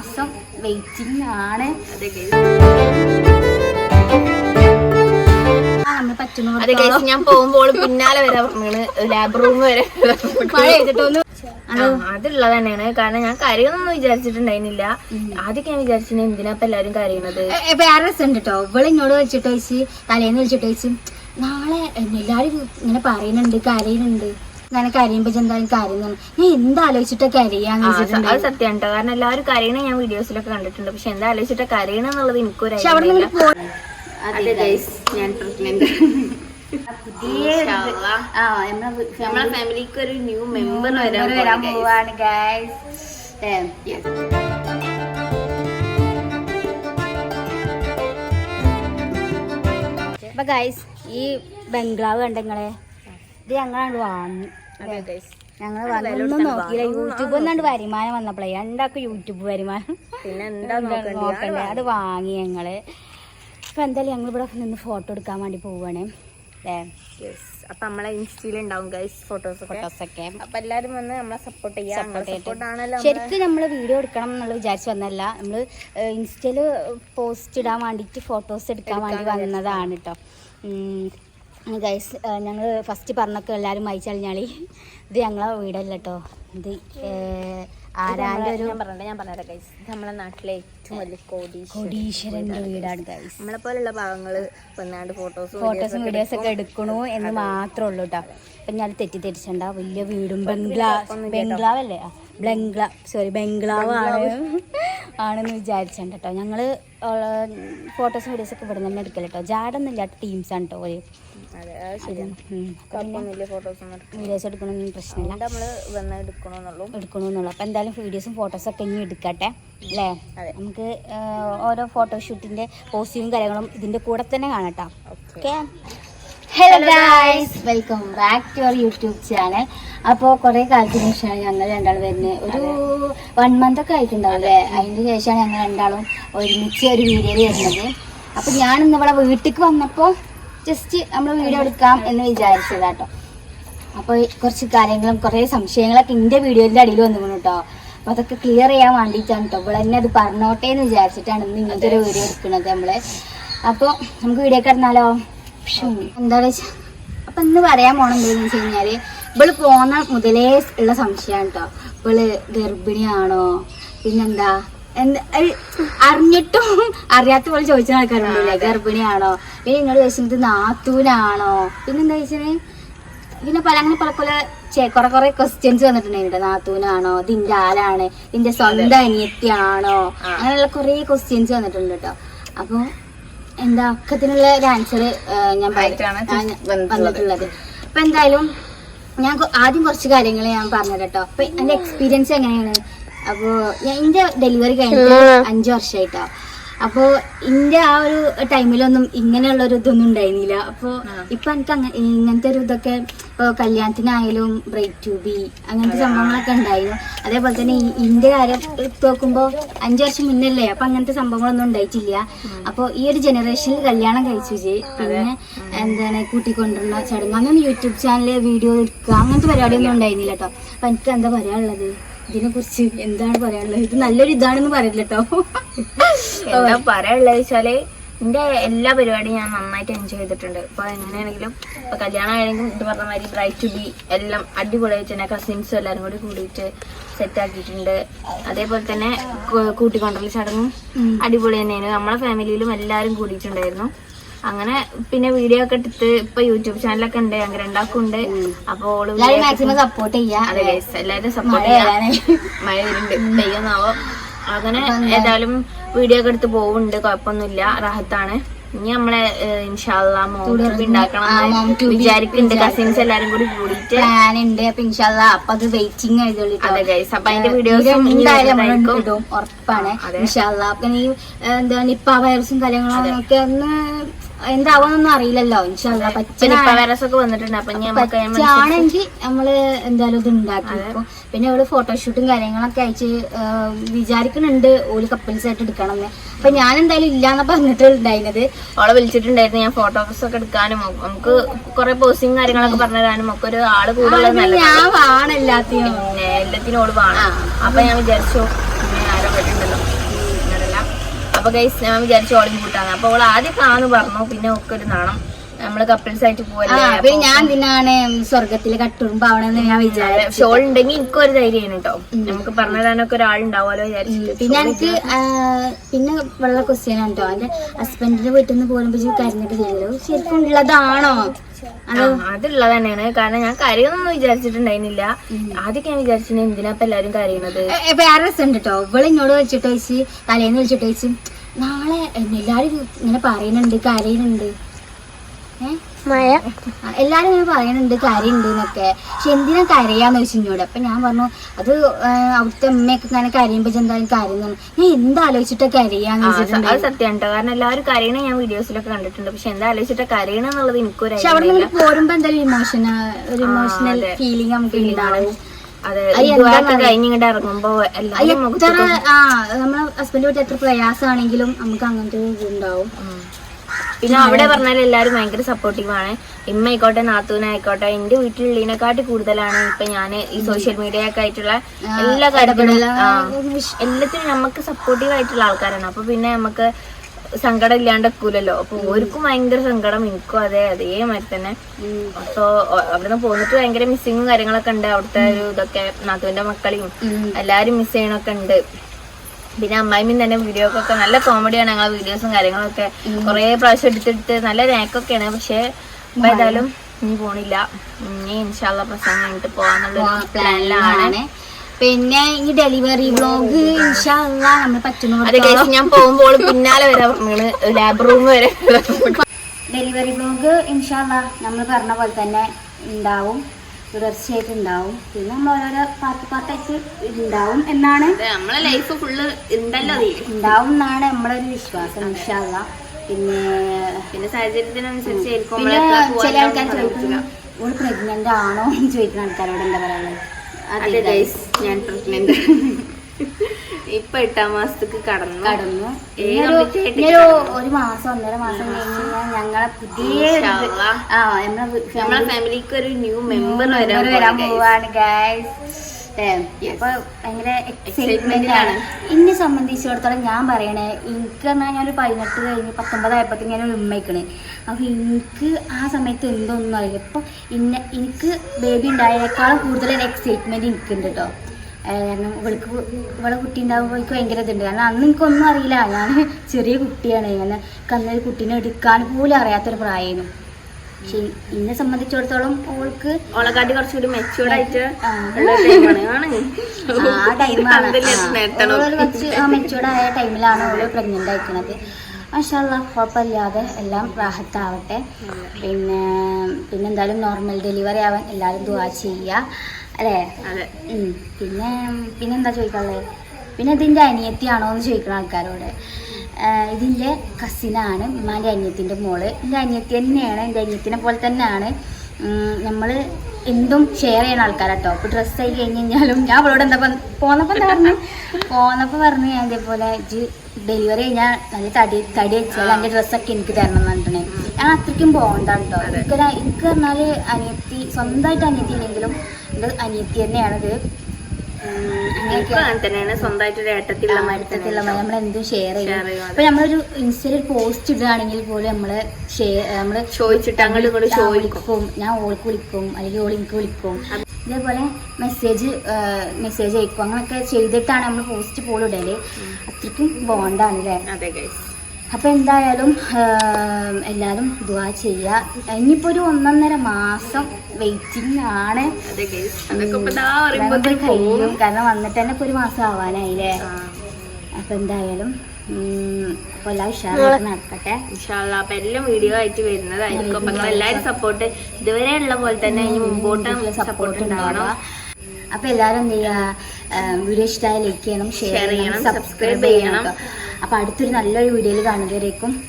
മാസം വെയിറ്റിംഗ് ആണ് അതെ ഞാൻ പോകുമ്പോൾ പിന്നാലെ വരെ പറഞ്ഞത് ലാബ് റൂം വരെ. അതുള്ള അതുള്ളത് തന്നെയാണ്. കാരണം ഞാൻ കരയൊന്നും വിചാരിച്ചിട്ടുണ്ടായിരുന്നില്ല. ആദ്യമൊക്കെ ഞാൻ വിചാരിച്ചിട്ട് എന്തിനാ ഇപ്പൊ എല്ലാരും വേറെ രസമുണ്ട് കേട്ടോ ഇവൾ ഇങ്ങോട്ട് വിളിച്ചിട്ട് ചോദിച്ച് തലേന്ന് വെച്ചിട്ട് വെച്ച് നാളെ എല്ലാരും ഇങ്ങനെ പറയുന്നുണ്ട് കരയുന്നുണ്ട്. അങ്ങനെ കരയുമ്പോ എന്തായാലും കരയുന്നു ഞാൻ എന്താലോചിച്ചിട്ട് കരയാന്ന് വെച്ചിട്ടുണ്ട് അത് സത്യം കേട്ടോ കാരണം എല്ലാവരും കരയണേ ഞാൻ വീഡിയോസിലൊക്കെ കണ്ടിട്ടുണ്ട്. പക്ഷെ എന്താ ആലോചിച്ചിട്ട് കരയണെന്നുള്ളത് എനിക്കൊരു അതെ ഗൈസ് ഞാൻ പ്രഗ്നന്റ് പുതിയ നമ്മളെ ഫാമിലിക്ക് ഒരു ന്യൂ മെമ്പർ വരാൻ വരാൻ പോവാണ് ഗൈസ് അപ്പൊ ഗൈസ് ഈ ബംഗ്ലാവ് കണ്ടങ്ങളെ ഇത് ഞങ്ങളാണ്ട് വാങ്ങി. ഞങ്ങൾ വന്നൊന്നും നോക്കിയില്ല. യൂട്യൂബ് ഒന്നാണ്ട് വരുമാനം വന്നപ്പോഴേ രണ്ടാക്കും യൂട്യൂബ് വരുമാനം. പിന്നെ നോക്കണ്ടേ? അത് വാങ്ങി ഞങ്ങൾ. ഇപ്പൊ എന്തായാലും ഞങ്ങൾ ഇവിടെ നിന്ന് ഫോട്ടോ എടുക്കാൻ വേണ്ടി പോവാണ്. അപ്പൊ നമ്മളെ ഇൻസ്റ്റയിൽ ഉണ്ടാവും ഗൈസ് ഫോട്ടോസ് ഫോട്ടോസൊക്കെ അപ്പൊ എല്ലാരും വന്ന് നമ്മളെ സപ്പോർട്ട് ചെയ്യാം. ശരിക്കും നമ്മൾ വീഡിയോ എടുക്കണം എന്നുള്ള വിചാരിച്ചു വന്നല്ല നമ്മൾ ഇൻസ്റ്റയിൽ പോസ്റ്റ് ഇടാൻ വേണ്ടിയിട്ട് ഫോട്ടോസ് എടുക്കാൻ വേണ്ടി വന്നതാണ് കേട്ടോ ഗൈസ് ഞങ്ങൾ ഫസ്റ്റ് പറഞ്ഞൊക്കെ എല്ലാവരും വായിച്ചറിഞ്ഞാളി ഇത് ഞങ്ങളെ വീടല്ല കേട്ടോ ഇത് ആരാന്റെ ഒരു പറഞ്ഞത് ഞാൻ പറഞ്ഞത് ഗൈസ് നമ്മളെ നാട്ടിലെ ഏറ്റവും വലിയ കോടീശ്വരൻ കൊടീശ്വരന്റെ വീടാണ് ഗൈസ് നമ്മളെ പോലെയുള്ള ഭാഗങ്ങൾ വന്നാണ്ട് ഫോട്ടോസ് ഫോട്ടോസും വീഡിയോസ് ഒക്കെ എടുക്കണു എന്ന് മാത്രമേ ഉള്ളൂ കേട്ടോ അപ്പം ഞാൻ തെറ്റിദ്ധരിച്ചണ്ട. വലിയ വീടും ബംഗ്ലാവ് ബംഗ്ലാവ് അല്ലേ ബംഗ്ലാ സോറി ബംഗ്ലാവ് ആണ്. ആണെന്ന് വിചാരിച്ചിട്ടുണ്ട് കേട്ടോ ഞങ്ങൾ ഫോട്ടോസ് വീഡിയോസ് ഒക്കെ ഇവിടെ തന്നെ എടുക്കല കേട്ടോ ജാടൊന്നും ഇല്ലാത്ത ടീംസാണ് കേട്ടോ ഒരു വീഡിയോസ് എടുക്കണമെന്ന് പ്രശ്നമില്ല. നമ്മൾ എടുക്കണമെന്നുള്ളൂ എടുക്കണമെന്നുള്ളൂ അപ്പം എന്തായാലും വീഡിയോസും ഫോട്ടോസൊക്കെ ഇനി എടുക്കട്ടെ അല്ലേ? നമുക്ക് ഓരോ ഫോട്ടോഷൂട്ടിന്റെ പോസ്റ്റിയും കാര്യങ്ങളും ഇതിന്റെ കൂടെ തന്നെ കാണാം okay hello guys welcome back to our YouTube channel അപ്പോൾ കുറേ കാലത്തിന് ശേഷമാണ് ഞങ്ങൾ രണ്ടാളും വരുന്നത്. ഒരു വൺ മന്ത് ഒക്കെ ആയിട്ടുണ്ടാവും അല്ലേ അതിന് ശേഷമാണ് ഞങ്ങൾ രണ്ടാളും ഒരുമിച്ച് ഒരു വീഡിയോയിൽ വരുന്നത്. അപ്പോൾ ഇന്ന് ഇവിടെ വീട്ടിലേക്ക് വന്നപ്പോൾ ജസ്റ്റ് നമ്മൾ വീഡിയോ എടുക്കാം എന്ന് വിചാരിച്ചതാട്ടോ. അപ്പോൾ കുറച്ച് കാര്യങ്ങളും കുറേ സംശയങ്ങളൊക്കെ എന്റെ വീഡിയോന്റെ അടിയിൽ വന്നു കേട്ടോ അപ്പോൾ അതൊക്കെ ക്ലിയർ ചെയ്യാൻ വേണ്ടിയിട്ടാണ് കേട്ടോ ഇവിടെ എന്നെ അത് പറഞ്ഞോട്ടെ എന്ന് വിചാരിച്ചിട്ടാണ് ഇന്ന് ഇങ്ങനത്തെ ഒരു വീഡിയോ എടുക്കുന്നത് നമ്മൾ അപ്പോൾ നമുക്ക് വീഡിയോ കിടന്നാലോ അപ്പം ഇന്ന് പറയാൻ പോണ എന്താണെന്ന് വെച്ച് കഴിഞ്ഞാൽ ഇവൾ പോന്ന മുതലേ ഉള്ള സംശയമാണ് കേട്ടോ ഇവൾ ഗർഭിണിയാണോ? പിന്നെന്താ? എന്താ അറിഞ്ഞിട്ടും അറിയാത്ത പോലെ ചോദിച്ച ആൾക്കാരുണ്ടല്ലേ? ഗർഭിണിയാണോ? പിന്നെ എന്നോട് ചോദിച്ചത് നാത്തൂനാണോ? പിന്നെന്താ ചോദിച്ചത്? പിന്നെ പല അങ്ങനെ പല പല കുറെ കുറെ ക്വസ്റ്റ്യൻസ് വന്നിട്ടുണ്ടായിരുന്നു നാത്തൂനാണോ? ഇതിന്റെ ആരാണ്? ഇതിന്റെ സ്വന്തം അനിയത്തിയാണോ? അങ്ങനെയുള്ള കുറെ ക്വസ്റ്റ്യൻസ് വന്നിട്ടുണ്ട് കേട്ടോ അപ്പൊ എന്താ അക്കത്തിനുള്ള ഒരു ആൻസർ ഞാൻ വന്നിട്ടുള്ളത്. അപ്പൊ എന്തായാലും ഞാൻ ആദ്യം കുറച്ച് കാര്യങ്ങൾ ഞാൻ പറഞ്ഞത് കേട്ടോ അപ്പൊ എന്റെ എക്സ്പീരിയൻസ് എങ്ങനെയാണ്? അപ്പോ ഞാൻ എന്റെ ഡെലിവറി കഴിഞ്ഞിട്ട് അഞ്ചു വർഷമായിട്ടോ അപ്പോ ഇന്റെ ആ ഒരു ടൈമിലൊന്നും ഇങ്ങനെയുള്ള ഒരു ഇതൊന്നും ഉണ്ടായിരുന്നില്ല. അപ്പോ ഇപ്പൊ എനിക്ക് അങ്ങനെ ഇങ്ങനത്തെ ഒരു ഇതൊക്കെ ഇപ്പൊ കല്യാണത്തിനായാലും ബ്രേക്ക് ട്യൂബി അങ്ങനത്തെ സംഭവങ്ങളൊക്കെ ഉണ്ടായിരുന്നു. അതേപോലെ തന്നെ ഇന്റെ കാര്യം എടുത്ത് നോക്കുമ്പോ അഞ്ചു വർഷം മുന്നല്ലേ? അപ്പൊ അങ്ങനത്തെ സംഭവങ്ങളൊന്നും ഉണ്ടായിട്ടില്ല. അപ്പൊ ഈ ഒരു ജനറേഷനിൽ കല്യാണം കഴിച്ചു പിന്നെ എന്താണ് കൂട്ടിക്കൊണ്ടിരുന്ന ചടങ്ങ് അങ്ങനെ യൂട്യൂബ് ചാനലിൽ വീഡിയോ എടുക്കുക അങ്ങനത്തെ പരിപാടിയൊന്നും ഉണ്ടായിരുന്നില്ല കേട്ടോ അപ്പൊ എനിക്ക് എന്താ പറയാനുള്ളത്? ഇതിനെ കുറിച്ച് എന്താണ് പറയാനുള്ളത്? ഇത് നല്ലൊരു ഇതാണെന്ന് പറയില്ല കേട്ടോ. എന്താ പറയാനുള്ളത് വെച്ചാൽ എന്റെ എല്ലാ പരിപാടിയും ഞാൻ നന്നായിട്ട് എൻജോയ് ചെയ്തിട്ടുണ്ട്. ഇപ്പൊ എങ്ങനെയാണെങ്കിലും ഇപ്പൊ കല്യാണം ആയെങ്കിലും ഇത് പറഞ്ഞ മാതിരി ബ്രൈറ്റ് ടു ബി എല്ലാം അടിപൊളിയായിട്ട് തന്നെ കസിൻസും എല്ലാരും കൂടി കൂടിയിട്ട് സെറ്റ് ആക്കിയിട്ടുണ്ട്. അതേപോലെ തന്നെ കൂട്ടിക്കൊണ്ടുള്ള ചടങ്ങും അടിപൊളി തന്നെയാണ്. നമ്മളെ ഫാമിലിയിലും എല്ലാരും കൂടിയിട്ടുണ്ടായിരുന്നു. അങ്ങനെ പിന്നെ വീഡിയോ ഒക്കെ എടുത്ത് ഇപ്പൊ യൂട്യൂബ് ചാനലൊക്കെ ഉണ്ട് അങ്ങനെ ഉണ്ടാക്കുന്നുണ്ട് ഉണ്ട്. അപ്പൊ ഓൾ മാക്സിമം സപ്പോർട്ട് ചെയ്യാ. അതെ എല്ലാരും സപ്പോർട്ട് മഴ ചെയ്യാം. വരാനായി. മഴ വരുന്നുണ്ട്. പെയ്യുന്നാവോ. അങ്ങനെ ഏതായാലും വീഡിയോ ഒക്കെ എടുത്ത് പോകുന്നുണ്ട് കുഴപ്പമൊന്നുമില്ല റാഹത്താണ്. ഇനി നമ്മളെ ഇൻഷാല്ല ഉണ്ടാക്കണം വിചാരിക്കുന്നുണ്ട് കസിൻസ് എല്ലാരും കൂടി കൂടിയിട്ട്. പ്ലാൻ ഉണ്ട് അപ്പൊ ഇൻഷാല്ല അപ്പൊ അത് വെയിറ്റിംഗ് ആയതുകൊണ്ട്. അതെ ഗൈസ് അപ്പൊ അതിന്റെ വീഡിയോസും ഉറപ്പാണ്. ഇൻഷാല്ല ഈ എന്താ നിപ്പ വൈറസും കാര്യങ്ങളും ഒക്കെ ഒന്ന് എന്താവാന്നൊന്നും അറിയില്ലല്ലോ. ഇൻഷാല്ല വന്നിട്ടുണ്ട്. അപ്പൊ പച്ചാണെങ്കിൽ നമ്മൾ എന്തായാലും ഇത് ഉണ്ടാക്കി പിന്നെ അവൾ ഫോട്ടോഷൂട്ടും കാര്യങ്ങളൊക്കെ അയച്ച് വിചാരിക്കുന്നുണ്ട് ഓൽ കപ്പിൾസ് ആയിട്ട് എടുക്കണം എന്ന് അപ്പൊ ഞാൻ എന്തായാലും ഇല്ലാന്ന പറഞ്ഞിട്ടുണ്ടായിരുന്നത് അവളെ വിളിച്ചിട്ടുണ്ടായിരുന്നു. ഞാൻ ഫോട്ടോസ് ഒക്കെ എടുക്കാനും നമുക്ക് കുറെ പോസ്റ്റിംഗ് കാര്യങ്ങളൊക്കെ പറഞ്ഞു തരാനും ഒക്കെ ഒരു ആൾ കൂടുതൽ ഞാൻ വാണെല്ലാത്തിനും എല്ലാത്തിനും ഓൾ വേണം. അപ്പൊ ഞാൻ വിചാരിച്ചു ഇനി ആരെ ഉണ്ടല്ലോ അങ്ങനല്ല അപ്പൊ ഗൈസ് ഞാൻ വിചാരിച്ചു ഓളിയും കൂട്ടാന്ന്. അപ്പൊ അവൾ ആദ്യം കാണുന്നു പറഞ്ഞു പിന്നെ ഒക്കെ ഒരു നാണം. നമ്മൾ കപ്പിൾസ് ആയിട്ട് പോലെ ഞാൻ എന്തിനാണ് സ്വർഗത്തിൽ കട്ടുറുമ്പാവണെന്ന് ഞാൻ വിചാരിച്ചു ഷോൾ ഉണ്ടെങ്കിൽ എനിക്ക് ഒരു ധൈര്യമാണ് കേട്ടോ നമുക്ക് പറഞ്ഞു തരാനൊക്കെ ഒരാളുണ്ടാവുമല്ലോ വിചാരിച്ചു പിന്നെ എനിക്ക് പിന്നെ വെള്ള ക്വസ്റ്റ്യൻ ആണ് കേട്ടോ എന്റെ ഹസ്ബൻഡിന്റെ വീട്ടിൽ നിന്ന് പോരുമ്പോ കരഞ്ഞിട്ട് ചെയ്തല്ലോ ശരിക്കും ഉള്ളതാണോ? അതുള്ളത് തന്നെയാണ് കാരണം ഞാൻ കരയൊന്നും വിചാരിച്ചിട്ടുണ്ടായിരുന്നില്ല. ആദ്യമൊക്കെ ഞാൻ വിചാരിച്ചിട്ട് എന്തിനാ ഇപ്പൊ എല്ലാരും കരയുന്നത് വേറെ രസമുണ്ട് കേട്ടോ ഇവൾ എന്നോട് വിളിച്ചിട്ട് വെച്ച് തലേന്ന് വിളിച്ചിട്ട് വെച്ച് നാളെ എല്ലാരും ഇങ്ങനെ പറയുന്നുണ്ട് കരയുന്നുണ്ട്. ഏ? മഴ. എല്ലാരും ഇങ്ങനെ പറയുന്നുണ്ട് കരയുണ്ട് എന്നൊക്കെ പക്ഷെ എന്തിനാ കരയാന്ന് വെച്ച് എന്നോട്. അപ്പൊ ഞാൻ പറഞ്ഞു അത് അവിടുത്തെ അമ്മയൊക്കെ ഇങ്ങനെ കരയുമ്പോ എന്തായാലും കരയുന്നു ഞാൻ എന്താലോചിച്ചിട്ടാ കരയാന്ന് വെച്ചിട്ടുണ്ട് അത് കേട്ടോ കാരണം എല്ലാവരും കരയണ ഞാൻ വീഡിയോസിലൊക്കെ കണ്ടിട്ടുണ്ട്. പക്ഷെ എന്താ ആലോചിച്ചിട്ട് കരയണ എന്നുള്ളത് എനിക്കൊരു പക്ഷെ അവിടെ നിന്ന് പോരുമ്പോ എന്തായാലും ഇമോഷൻ ഒരു ഇമോഷണൽ ഫീലിംഗ് നമുക്ക് ഉണ്ടാവും. നമ്മളെ ഹസ്ബൻഡ് വീട്ടിൽ എത്ര പ്രയാസമാണെങ്കിലും നമുക്ക് അങ്ങനത്തെ ഇതുണ്ടാവും. പിന്നെ അവിടെ പറഞ്ഞാൽ എല്ലാവരും ഭയങ്കര സപ്പോർട്ടീവ് ആണ്. ഇമ്മ ആയിക്കോട്ടെ നാത്തൂനായിക്കോട്ടെ എന്റെ വീട്ടിലുള്ളതിനെക്കാട്ടി കൂടുതലാണ് ഇപ്പൊ ഞാൻ ഈ സോഷ്യൽ മീഡിയ ഒക്കെ ആയിട്ടുള്ള എല്ലാ കാര്യത്തിലും ആ, എല്ലാത്തിനും നമുക്ക് സപ്പോർട്ടീവ് ആയിട്ടുള്ള ആൾക്കാരാണ്. അപ്പൊ പിന്നെ നമുക്ക് സങ്കടം ഇല്ലാണ്ട് വെക്കൂലല്ലോ അപ്പൊ ഓർക്കും ഭയങ്കര സങ്കടം എനിക്കും അതെ അതേമാതിരി തന്നെ. അപ്പൊ അവിടുന്ന് പോന്നിട്ട് ഭയങ്കര മിസ്സിങ്ങും കാര്യങ്ങളൊക്കെ ഉണ്ട്. അവിടുത്തെ ഒരു ഇതൊക്കെ നാത്തുവിന്റെ മക്കളെയും. എല്ലാരും മിസ് ചെയ്യണൊക്കെ ഉണ്ട്. പിന്നെ അമ്മായിമ്മ തന്നെ വീഡിയോ ഒക്കെ നല്ല കോമഡിയാണ് ഞങ്ങളെ വീഡിയോസും കാര്യങ്ങളൊക്കെ കുറേ പ്രാവശ്യം എടുത്തെടുത്ത് നല്ല റാക്കൊക്കെയാണ് പക്ഷെ ഇപ്പൊ ഏതായാലും ഇനി പോണില്ല. ഇനി ഇൻഷാല്ല പ്രസംഗം കഴിഞ്ഞിട്ട് പോകാന്നുള്ള പ്ലാനിലാണ്. പിന്നെ ഈ ഡെലിവറി വ്ലോഗ് ഇൻഷാല്ല നമ്മൾ പറ്റുന്ന ഞാൻ പോകുമ്പോൾ പിന്നാലെ വരെ. ലാബ് റൂം വരെ. ഡെലിവറി വ്ലോഗ് ഇൻഷാല്ല നമ്മൾ പറഞ്ഞ പോലെ തന്നെ ഉണ്ടാവും. തുടർച്ചയായിട്ട് ഉണ്ടാവും പിന്നെ നമ്മൾ ഓരോരോ പാർട്ട് പാർട്ടായിട്ട് ഉണ്ടാവും എന്നാണ് നമ്മളെ ലൈഫ് ഫുള്ള് ഉണ്ടല്ലോ ഉണ്ടാവും എന്നാണ് നമ്മളെ ഒരു വിശ്വാസം ഇൻഷാല്ല പിന്നെ പിന്നെ സാഹചര്യത്തിനനുസരിച്ച് പിന്നെ ചില ആൾക്കാർ ഓൾ പ്രഗ്നന്റ് ആണോ? എന്ന് ചോദിക്കുന്ന ആൾക്കാരോട് എന്താ പറയാനുള്ളത് അതെ ഗൈസ് ഞാൻ പ്രഗ്നന്റ് ഇപ്പൊ എട്ടാം മാസത്തേക്ക് കടന്നു. കടന്നു. ഒരു മാസം ഒന്നര മാസം കഴിഞ്ഞാൽ ഞങ്ങളെ പുതിയ ഒരു. ആ നമ്മളെ ഫാമിലിക്ക് ഒരു ന്യൂ മെമ്പർ വരാൻ പോവാണ് ഗൈസ് അപ്പൊ ഭയങ്കര. എന്നെ സംബന്ധിച്ചിടത്തോളം ഞാൻ പറയണേ എനിക്ക് പറഞ്ഞാൽ ഞാനൊരു പതിനെട്ട് കഴിഞ്ഞ് പത്തൊമ്പതായപ്പോഴത്തേക്ക് ഞാൻ ഉമ്മയ്ക്കണേ അപ്പൊ എനിക്ക് ആ സമയത്ത് എന്തൊന്നും അറിയില്ല. ഇപ്പൊ ഇന്ന എനിക്ക് ബേബി ഉണ്ടായതിനേക്കാളും കൂടുതൽ ഒരു എക്സൈറ്റ്മെന്റ് എനിക്കുണ്ട് കേട്ടോ കാരണം ഇവൾക്ക് ഇവളെ കുട്ടി ഉണ്ടാകുമ്പോൾ എനിക്ക് ഭയങ്കര ഇതുണ്ട്. കാരണം അന്ന് എനിക്കൊന്നും അറിയില്ല. ഞാൻ ചെറിയ കുട്ടിയാണ്. ഇങ്ങനെ കന്നൊരു കുട്ടീനെ എടുക്കാൻ പോലും അറിയാത്തൊരു പ്രായമായിരുന്നു. പക്ഷെ എന്നെ സംബന്ധിച്ചിടത്തോളം ഓൾക്ക് ഓളെക്കാട്ടി കുറച്ചുകൂടി മെച്ചൂർഡ് ആയിട്ട് ആ. ടൈമാണ്. കുറച്ച് ആയ ടൈമിലാണ് അവൾ പ്രഗ്നന്റ് ആയിക്കണത്. മാഷാല്ല കുഴപ്പമില്ലാതെ എല്ലാം റാഹത്താവട്ടെ. പിന്നെ പിന്നെന്തായാലും നോർമൽ ഡെലിവറി ആവാൻ എല്ലാവരും ദുവാ ചെയ്യുക. അല്ലേ? അതെ. പിന്നെ പിന്നെന്താ ചോദിക്കാനുള്ളത് പിന്നെ ഇതിന്റെ അനിയത്തിയാണോ എന്ന് ചോദിക്കുന്ന ആൾക്കാരോട്. ഇതിന്റെ കസിനാണ് ഉമ്മാന്റെ അനിയത്തിന്റെ മോൾ. എന്റെ അനിയത്തി തന്നെയാണ് എന്റെ അനിയത്തിനെ പോലെ തന്നെയാണ്. നമ്മൾ എന്തും ഷെയർ ചെയ്യുന്ന ആൾക്കാരാട്ടോ. ഇപ്പോൾ ഡ്രസ്സ് ആയി കഴിഞ്ഞ് കഴിഞ്ഞാലും ഞാൻ അവളോട് എന്താ പോന്നപ്പോൾ എന്താ പറഞ്ഞു? പോന്നപ്പോൾ പറഞ്ഞു ഞാൻ ഇതേപോലെ ഡെലിവറി കഴിഞ്ഞാൽ നല്ല തടി തടി വെച്ചാൽ എന്റെ ഡ്രസ്സൊക്കെ എനിക്ക് തരണം എന്ന് പറഞ്ഞിട്ടുണ്ടെങ്കിൽ ഞാൻ അത്രയ്ക്കും പോകണ്ട കേട്ടോ എനിക്ക് എനിക്ക് പറഞ്ഞാൽ അനിയത്തി സ്വന്തമായിട്ട് അനിയത്തി ഇല്ലെങ്കിലും എന്റെ അനിയത്തി തന്നെയാണിത് തന്നെയാണ്. സ്വന്തമായിട്ട് ഒരു ഏട്ടത്തിലുള്ള മാതിരി നമ്മൾ എന്തും ഷെയർ ചെയ്യും. ഇപ്പൊ നമ്മളൊരു ഇൻസ്റ്റയിൽ പോസ്റ്റ് ഇടുകയാണെങ്കിൽ പോലും നമ്മൾ നമ്മൾ ചോദിച്ചിട്ട് അങ്ങോട്ട് ഇങ്ങോട്ട് ചോദിക്കും. ഞാൻ ഓൾക്ക് വിളിക്കും. അല്ലെങ്കിൽ ഓൾ എനിക്ക് വിളിക്കും. ഇതേപോലെ മെസ്സേജ് മെസ്സേജ് അയക്കും. അങ്ങനെയൊക്കെ ചെയ്തിട്ടാണ് നമ്മൾ പോസ്റ്റ് പോലും ഇടൽ. അത്രയ്ക്കും ബോണ്ടാണ് അല്ലേ അതെ ഗൈസ് അപ്പൊ എന്തായാലും എല്ലാരും എല്ലാവരും ദുവാ ചെയ്യുക ഇനിയിപ്പോ ഒരു ഒന്നൊന്നര മാസം വെയിറ്റിംഗ് ആണ്. കഴിയും. കാരണം വന്നിട്ട് തന്നെ ഇപ്പൊ ഒരു മാസം ആവാനായില്ലേ. അപ്പൊ എന്തായാലും അപ്പൊ എല്ലാം ഉഷാറായിട്ട് നടക്കട്ടെ. ഇൻഷാല്ലാ അപ്പൊ എല്ലാം വീഡിയോ ആയിട്ട് വരുന്നതായിരിക്കും. അപ്പൊ നിങ്ങൾ എല്ലാവരും സപ്പോർട്ട് ഇതുവരെ ഉള്ള പോലെ തന്നെ ഇനി മുമ്പോട്ടും സപ്പോർട്ട് ഉണ്ടാവണം. അപ്പൊ എല്ലാരും എന്ത് ചെയ്യാ വീഡിയോ ഇഷ്ടമായ ലൈക്ക് ചെയ്യണം ഷെയർ ചെയ്യണം, സബ്സ്ക്രൈബ് ചെയ്യണം. ചെയ്യണം. അപ്പൊ അടുത്തൊരു നല്ലൊരു വീഡിയോയിൽ കാണുന്നവരേക്കും.